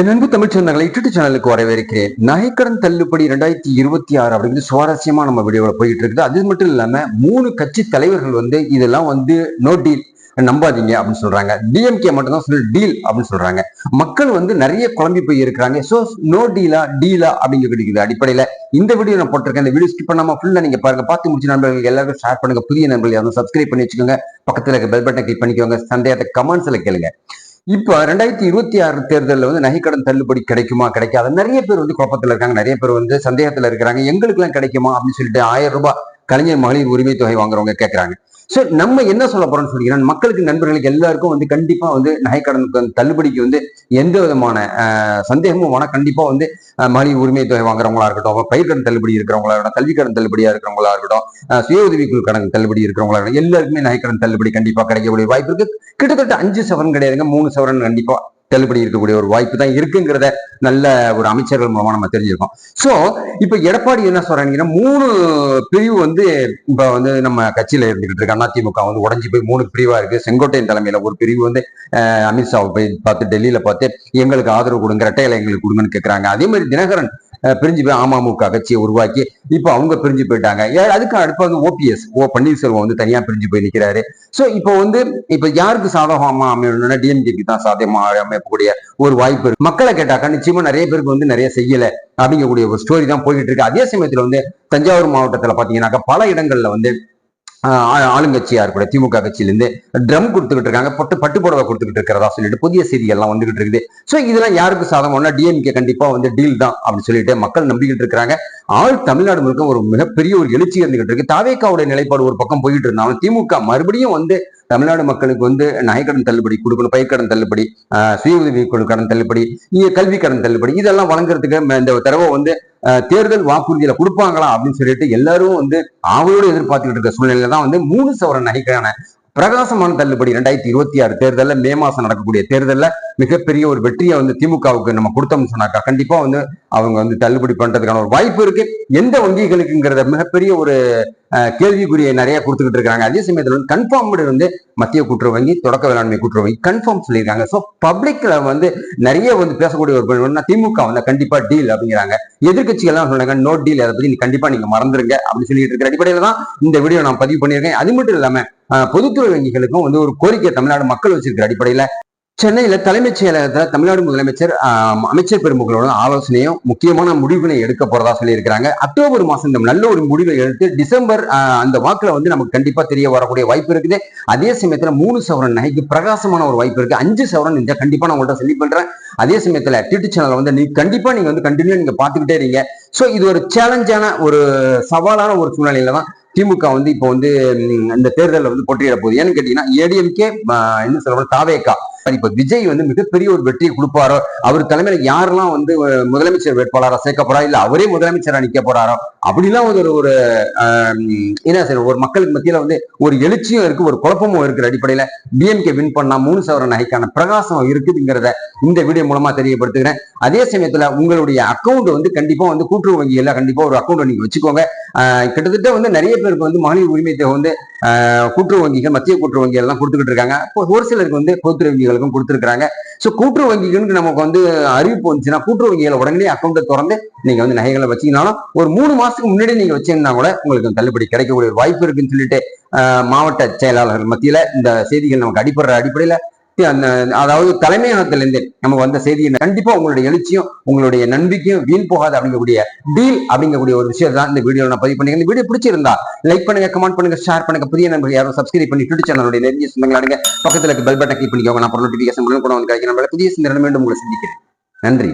என் அன்பு தமிழ் சொந்தங்களை யூடியூப் சேனலுக்கு வரவேற்கிறேன். நகைக்கடன் தள்ளுபடி ரெண்டாயிரத்தி இருபத்தி ஆறு அப்படிங்கிறது சுவாரஸ்யமா நம்ம வீடியோவில் போயிட்டு இருக்குது அது மட்டும் இல்லாம மூணு கட்சி தலைவர்கள் வந்து இதெல்லாம் வந்து நோ டீல் நம்பாதீங்க அப்படின்னு சொல்றாங்க. டிஎம்கே மட்டும் தான் சொல்லி டீல் அப்படின்னு சொல்றாங்க. மக்கள் வந்து நிறைய குழம்பி போய் இருக்கிறாங்க ஸோ நோ டீலா டீலா அப்படிங்க கிடைக்குது அடிப்படையில இந்த வீடியோ நான் போட்டிருக்கேன். இந்த வீடியோ ஸ்கிப் பண்ணாம ஃபுல்லா நீங்க பாருங்க. பார்த்து முடிச்ச நண்பர்கள் எல்லாருக்கும் ஷேர் பண்ணுங்க. புதிய நண்பர்கள் யாரும் சப்ஸ்கிரைப் பண்ணி வச்சுக்கோங்க. பக்கத்துல இருக்க பெல் பட்டன் கிளிக் பண்ணிக்கோங்க. சந்தேகத்தை கமெண்ட்ஸ்ல கேளுங்க. இப்போ ரெண்டாயிரத்தி இருபத்தி ஆறு தேர்தலில் வந்து நகைக்கடன் தள்ளுபடி கிடைக்குமா கிடைக்காது? நிறைய பேர் வந்து குழப்பத்துல இருக்காங்க. நிறைய பேர் வந்து சந்தேகத்துல இருக்கிறாங்க. எங்களுக்குலாம் கிடைக்குமா அப்படின்னு சொல்லிட்டு ஆயிரம் ரூபாய் கலைஞர் மகளிர் உரிமை தொகை வாங்குறவங்க கேட்கறாங்க சோ நம்ம என்ன சொல்ல போறோம்னு சொல்லிக்கிறோம் மக்களுக்கு நண்பர்களுக்கு எல்லாருக்கும் வந்து கண்டிப்பா வந்து நகைக்கடனுக்கு வந்து தள்ளுபடிக்கு வந்து எந்த விதமான சந்தேகமும் வேணா கண்டிப்பா வந்து மகளிர் உரிமை தொகை வாங்குறவங்களா இருக்கட்டும் பயிர்கடன் தள்ளுபடி இருக்கிறவங்களா இருக்கட்டும் கல்வி கடன் தள்ளுபடியா இருக்கிறவங்களா இருக்கட்டும் சுய உதவிக்குழு கடன் தள்ளுபடி இருக்கிறவங்களா இருக்கட்டும் எல்லாருக்குமே நகைக்கடன் தள்ளுபடி கண்டிப்பா கிடைக்கக்கூடிய வாய்ப்பு இருக்கு. கிட்டத்தட்ட அஞ்சு சவரன் கிடையாதுங்க மூணு சவரன் கண்டிப்பா தள்ளுபடி இருக்கக்கூடிய ஒரு வாய்ப்பு தான் இருக்குங்கிறத நல்ல ஒரு அமைச்சர்கள் மூலமா நம்ம தெரிஞ்சிருக்கோம். சோ இப்ப எடப்பாடி என்ன சொல்றாங்கன்னா மூணு பிரிவு வந்து இப்ப வந்து நம்ம கட்சியில இருந்துகிட்டு இருக்கு. அதிமுக வந்து உடஞ்சி போய் மூணு பிரிவா இருக்கு. செங்கோட்டையன் தலைமையில ஒரு பிரிவு வந்து அமித்ஷாவை போய் பார்த்து டெல்லியில பார்த்து எங்களுக்கு ஆதரவு கொடுங்க ரெட்டையில எங்களுக்கு கொடுங்கன்னு கேட்கறாங்க அதே மாதிரி தினகரன் பிரிஞ்சு போய் அமமுக கட்சியை உருவாக்கி இப்போ அவங்க பிரிஞ்சு போயிட்டாங்க. அதுக்கு அடுப்பு வந்து ஓபிஎஸ் ஓ பன்னீர்செல்வம் வந்து தனியா பிரிஞ்சு போய் நிற்கிறாரு ஸோ இப்போ வந்து இப்போ யாருக்கு சாதகமா அமையணும்னா டிஎம்கேக்கு தான் சாதகமாக அமையக்கூடிய ஒரு வாய்ப்பு இருக்கு. மக்களை கேட்டாக்கா நிச்சயமா நிறைய பேருக்கு வந்து நிறைய செய்யல அப்படிங்கக்கூடிய ஒரு ஸ்டோரி தான் போயிட்டு இருக்கு. அதே சமயத்துல வந்து தஞ்சாவூர் மாவட்டத்தில் பார்த்தீங்கன்னாக்கா பல இடங்கள்ல வந்து ஆளுங்கட்சியா இருக்கக்கூடிய திமுக கட்சியிலேருந்து ட்ரம் கொடுத்துக்கிட்டு இருக்காங்க பட்டு பட்டு புடவை கொடுத்துக்கிட்டு இருக்கிறதா சொல்லிட்டு புதிய செய்திகள்லாம் வந்துகிட்டு இருக்குது. ஸோ இதெல்லாம் யாருக்கு சாதகம்னா டிஎம்கே கண்டிப்பா வந்து டீல் தான் அப்படின்னு சொல்லிட்டு மக்கள் நம்பிக்கிட்டு இருக்கிறாங்க. ஆள் தமிழ்நாடு முழுக்க ஒரு மிகப்பெரிய ஒரு எழுச்சி இருந்துகிட்டு இருக்கு. தாவேக்காவுடைய நிலைப்பாடு ஒரு பக்கம் போயிட்டு இருந்தாலும் திமுக மறுபடியும் வந்து தமிழ்நாடு மக்களுக்கு வந்து நகைக்கடன் தள்ளுபடி கொடுக்கணும் பயிர்க்கடன் தள்ளுபடி சுய உதவி கடன் தள்ளுபடி கல்வி கடன் தள்ளுபடி இதெல்லாம் வழங்குறதுக்கு இந்த தடவை வந்து தேர்தல் வாக்குறுதியில கொடுப்பாங்களா அப்படின்னு சொல்லிட்டு எல்லாரும் வந்து ஆவலோடு எதிர்பார்த்துக்கிட்டு இருக்க சூழ்நிலையில தான் வந்து மூணு சவரன் நகைக்கான பிரகாசமான தள்ளுபடி ரெண்டாயிரத்தி இருபத்தி ஆறு தேர்தலில் மே மாசம் நடக்கக்கூடிய தேர்தலில் மிகப்பெரிய ஒரு வெற்றியை வந்து திமுகவுக்கு நம்ம கொடுத்தோம்னு சொன்னாக்கா கண்டிப்பா வந்து அவங்க வந்து தள்ளுபடி பண்றதுக்கான ஒரு வாய்ப்பு இருக்கு. எந்த வங்கிகளுக்குங்கிறத மிகப்பெரிய ஒரு கேள்விக்குறியை நிறைய கொடுத்துக்கிட்டு இருக்காங்க அதே சமயத்தில் வந்து கன்ஃபார்ம்டு வந்து மத்திய கூட்டுறவு வங்கி தொடக்க வேளாண்மை கூட்டுறவு வங்கி கன்ஃபார்ம் சொல்லியிருக்காங்க. ஸோ பப்ளிக்ல வந்து நிறைய வந்து பேசக்கூடிய ஒரு பெண் திமுக வந்து கண்டிப்பா டீல் அப்படிங்கிறாங்க. எதிர்கட்சிகள்லாம் சொன்னாங்க நோ டீல் அதை பத்தி நீ கண்டிப்பா நீங்க மறந்துருங்க அப்படின்னு சொல்லிட்டு இருக்கிற அடிப்படையில தான் இந்த வீடியோ நான் பதிவு பண்ணியிருக்கேன். அது மட்டும் இல்லாம பொதுத்துறை வங்கிகளுக்கும் வந்து ஒரு கோரிக்கை தமிழ்நாடு மக்கள் வச்சிருக்கிற அடிப்படையில சென்னையில தலைமைச் செயலகத்துல தமிழ்நாடு முதலமைச்சர் அமைச்சர் பெருமக்களோட ஆலோசனையும் முக்கியமான முடிவினை எடுக்க போறதா சொல்லியிருக்கிறாங்க. அக்டோபர் மாசம் இந்த நல்ல ஒரு முடிவை எடுத்து டிசம்பர் அந்த வாக்குல வந்து நமக்கு கண்டிப்பா தெரிய வரக்கூடிய வாய்ப்பு இருக்குது. அதே சமயத்துல மூணு சவரன் நகைக்கு பிரகாசமான ஒரு வாய்ப்பு இருக்கு. அஞ்சு சவரன் இந்த கண்டிப்பா நான் உங்கள்ட்ட சொல்லி பண்றேன். அதே சமயத்துல டிடி சேனல் வந்து நீ கண்டிப்பா நீங்க வந்து கண்டினியூ நீங்க பாத்துக்கிட்டே இருங்க. சோ இது ஒரு சேலஞ்சான ஒரு சவாலான ஒரு சூழ்நிலையில தான் திமுக வந்து இப்போ வந்து இந்த தேர்தலில் வந்து போட்டியிட போகுது. ஏன்னு கேட்டீங்கன்னா ஏடிஎம்கே என்ன சொல்றோம் தாவேக்கா இப்ப விஜய் வந்து மிகப்பெரிய ஒரு வெற்றியை கொடுப்பாரோ? அவர் தலைமையில யாரெல்லாம் வந்து முதலமைச்சர் வேட்பாளரா சேர்க்க போறா இல்ல அவரே முதலமைச்சரா நிக்க போறாரோ அப்படிலாம் ஒரு ஒரு என்ன சார் ஒரு மக்களுக்கு மத்தியில வந்து ஒரு எழுச்சியும் இருக்கு ஒரு குழப்பமும் இருக்கிற அடிப்படையில. டிஎம்கே வின் பண்ணா மூணு சவர நகைக்கான பிரகாசம் இருக்குதுங்கிறத இந்த வீடியோ மூலமா தெரியப்படுத்துகிறேன். அதே சமயத்துல உங்களுடைய அக்கௌண்ட் வந்து கண்டிப்பா வந்து கூட்டுறவு வங்கியில கண்டிப்பா ஒரு அக்கௌண்ட் நீங்க வச்சுக்கோங்க. கிட்டத்தட்ட வந்து நிறைய பேருக்கு வந்து மகளிர் உரிமை தேவை வந்து கூட்டுறவு வங்கிகள் மத்திய கூட்டுறவு வங்கிகள் எல்லாம் கொடுத்துக்கிட்டு இருக்காங்க. இப்போ ஒரு சிலருக்கு வந்து கூட்டுறவு வங்கிகளுக்கும் கொடுத்துருக்காங்க ஸோ கூட்டுறவு வங்கிகளுக்கு நமக்கு வந்து அறிவிப்பு வந்துச்சுன்னா கூட்டுறவு வங்கிகளை உடனே அக்கௌண்ட்டை திறந்து நீங்க வந்து நகைகளை வச்சீங்கனாலும் ஒரு மூணு மாசத்துக்கு முன்னாடி நீங்க வச்சீங்கன்னா கூட உங்களுக்கு தள்ளுபடி கிடைக்கக்கூடிய ஒரு வாய்ப்பு இருக்குன்னு சொல்லிட்டு மாவட்ட செயலாளர்கள் மத்தியில இந்த செய்திகள் நமக்கு அடிப்படுற அடிப்படையில அதாவது தலைமையகத்திலிருந்து நமக்கு வந்த செய்தியை கண்டிப்பா உங்களுடைய எழுச்சியும் உங்களுடைய நம்பிக்கையும் வீண் போகாது அப்படிங்கக்கூடிய டீல் அப்படிங்கக்கூடிய ஒரு விஷயம் தான் இந்த வீடியோ நான் பதிவு பண்ணிக்கிறேன் இந்த வீடியோ பிடிச்சிருந்தா லைக் பண்ணுங்க கமெண்ட் பண்ணுங்க ஷேர் பண்ணுங்க. புதிய நண்பர்கள் யாரும் சப்ஸ்கிரைப் பண்ணி யூடியூப் சேனலுடைய நெருங்கிய சொந்தங்களாடுங்க பக்கத்துல பெல் பட்டன் கிளிக் பண்ணிக்கோங்க. நான் நோட்டிபிகேஷன் கூட வந்து கிடைக்கும் நம்மள புதிய சிந்தனை மீண்டும் உங்களை சந்திக்கிறேன். நன்றி.